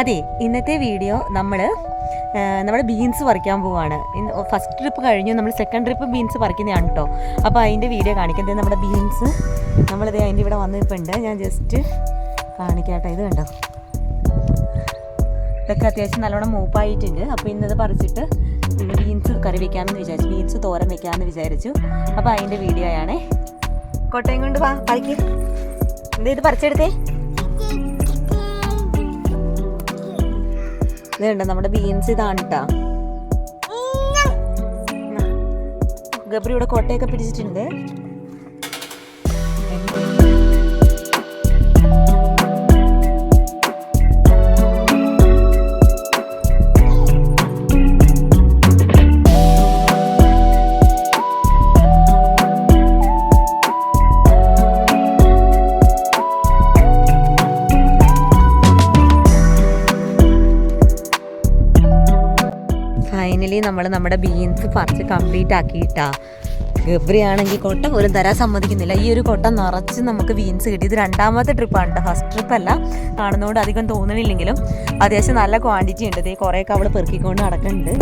അതെ ഇന്നത്തെ വീഡിയോ നമ്മൾ നമ്മുടെ ബീൻസ് പറിക്കാൻ പോവാണ്. ഫസ്റ്റ് ട്രിപ്പ് കഴിഞ്ഞു നമ്മൾ സെക്കൻഡ് ട്രിപ്പ് ബീൻസ് പറിക്കുന്നതാണ് കേട്ടോ അപ്പോൾ അതിന്റെ വീഡിയോ കാണിക്കുന്നത് നമ്മുടെ ബീൻസ് നമ്മളിത് അതിന്റെ ഇവിടെ വന്നിട്ടുണ്ട്. ഞാൻ ജസ്റ്റ് കാണിക്കാട്ടെ. ഇത് കണ്ടോ? ഇതൊക്കെ അത്യാവശ്യം നല്ലോണം മൂപ്പായിട്ടുണ്ട്. അപ്പോൾ ഇന്നത് പറിച്ചിട്ട് ബീൻസ് കറി വെക്കാമെന്ന് വിചാരിച്ചു. ബീൻസ് തോരൻ വെക്കാമെന്ന് വിചാരിച്ചു. അപ്പോൾ അതിന്റെ വീഡിയോ ആണേ കോട്ടയം കൊണ്ട് വാ പറിക്ക്. എന്താ ഇത് പറിച്ചെടുത്തേ? ഇത് കണ്ടോ നമ്മുടെ ബീൻസ് ഇതാണ് കേട്ടോ ഗബ്രി ഇവിടെ കോട്ടയൊക്കെ പിടിച്ചിട്ടുണ്ട്. ഫൈനലി നമ്മൾ നമ്മുടെ ബീൻസ് പറിച്ച് കംപ്ലീറ്റ് ആക്കിയിട്ടാ. ഗബ്രി ആണെങ്കിൽ കൊട്ട പോലും തരാൻ സമ്മതിക്കുന്നില്ല. ഈ ഒരു കൊട്ട നിറച്ച് നമുക്ക് ബീൻസ് കിട്ടി. ഇത് രണ്ടാമത്തെ ട്രിപ്പാണ് കേട്ടോ ഫസ്റ്റ് ട്രിപ്പല്ല കാണുന്നതുകൊണ്ട് അധികം തോന്നണില്ലെങ്കിലും അത്യാവശ്യം നല്ല ക്വാണ്ടിറ്റി ഉണ്ട്. ഈ കുറേയൊക്കെ അവൾ പെറുക്കിക്കൊണ്ട് നടക്കുന്നുണ്ട്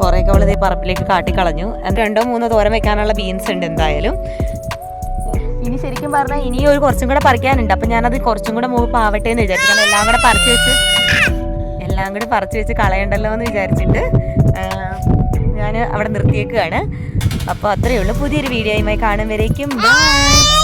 കുറേയൊക്കെ അവൾ ഇതേ പറപ്പിലേക്ക് കാട്ടിക്കളഞ്ഞു. രണ്ടോ മൂന്നോ തോരം വെക്കാനുള്ള ബീൻസ് ഉണ്ട് എന്തായാലും. ഇനി ശരിക്കും പറഞ്ഞാൽ ഇനി ഒരു കുറച്ചും കൂടെ പറിക്കാനുണ്ട്. അപ്പം ഞാനത് കുറച്ചും കൂടെ മൂവ് പാവട്ടെ എന്ന് വിചാരിച്ചു. എല്ലാം കൂടെ പറിച്ച് വെച്ച് എല്ലാം കൂടി പറിച്ചു വെച്ച് കളയണ്ടല്ലോ എന്ന് വിചാരിച്ചിട്ട് ഞാൻ അവിടെ നിർത്തിയേക്കുകയാണ് അപ്പോൾ അത്രയേ ഉള്ളൂ. പുതിയൊരു വീഡിയോയുമായി കാണും വരേക്കും. ബൈ